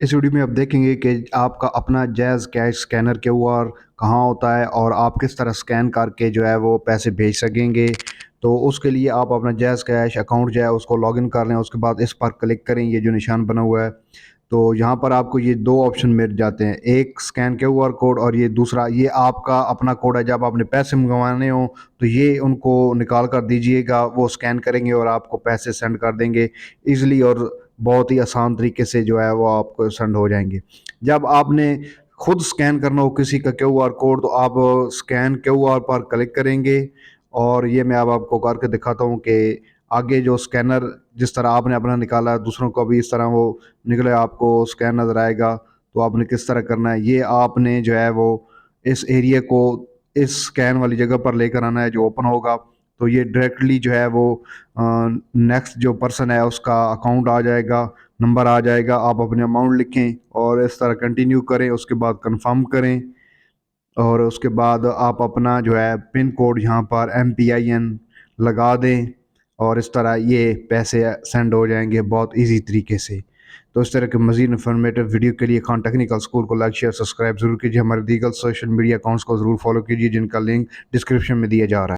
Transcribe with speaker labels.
Speaker 1: اس video میں آپ دیکھیں گے کہ آپ کا اپنا JazzCash scanner Q R کہاں ہوتا ہے اور آپ کس طرح سکین کر کے جو ہے وہ پیسے بھیج سکیں گے۔ تو اس کے لیے آپ اپنا جیز کیش اکاؤنٹ جو ہے اس کو لاگ ان کر لیں، اس کے بعد اس پر کلک کریں، یہ جو نشان بنا ہوا ہے۔ تو یہاں پر آپ کو یہ دو آپشن مل جاتے ہیں۔ ایک سکین کیو آر کوڈ اور یہ دوسرا، یہ آپ کا اپنا کوڈ ہے۔ جب آپ نے پیسے منگوانے ہوں تو یہ ان کو نکال کر دیجیے گا، وہ سکین کریں گے اور آپ کو پیسے سینڈ کر دیں گے۔ ایزلی اور بہت ہی آسان طریقے سے جو ہے وہ آپ کو سینڈ ہو جائیں گے۔ جب آپ نے خود سکین کرنا ہو کسی کا کیو آر کوڈ تو آپ سکین کیو آر پر کلک کریں گے۔ اور یہ میں اب آپ کو کر کے دکھاتا ہوں کہ آگے جو سکینر جس طرح آپ نے اپنا نکالا دوسروں کو بھی اس طرح وہ نکلے، آپ کو سکین نظر آئے گا۔ تو آپ نے کس طرح کرنا ہے؟ یہ آپ نے جو ہے وہ اس ایریے کو اس سکین والی جگہ پر لے کر آنا ہے جو اوپن ہوگا۔ تو یہ ڈائریکٹلی جو ہے وہ نیکسٹ جو پرسن ہے، اس کا اکاؤنٹ آ جائے گا نمبر آ جائے گا۔ آپ اپنے اماؤنٹ لکھیں اور اس طرح کنٹینیو کریں، اس کے بعد کنفرم کریں۔ اور اس کے بعد آپ اپنا جو ہے پن کوڈ یہاں پر ایم پی آئی این لگا دیں۔ اور اس طرح یہ پیسے سینڈ ہو جائیں گے بہت ایزی طریقے سے۔ تو اس طرح کے مزید انفارمیٹیو ویڈیو کے لیے خان ٹیکنیکل اسکول کو لائک شیئر سبسکرائب ضرور کیجیے ہمارے دیگر سوشل میڈیا اکاؤنٹس کو ضرور فالو کیجیے جن کا لنک ڈسکرپشن میں دیا جا رہا ہے۔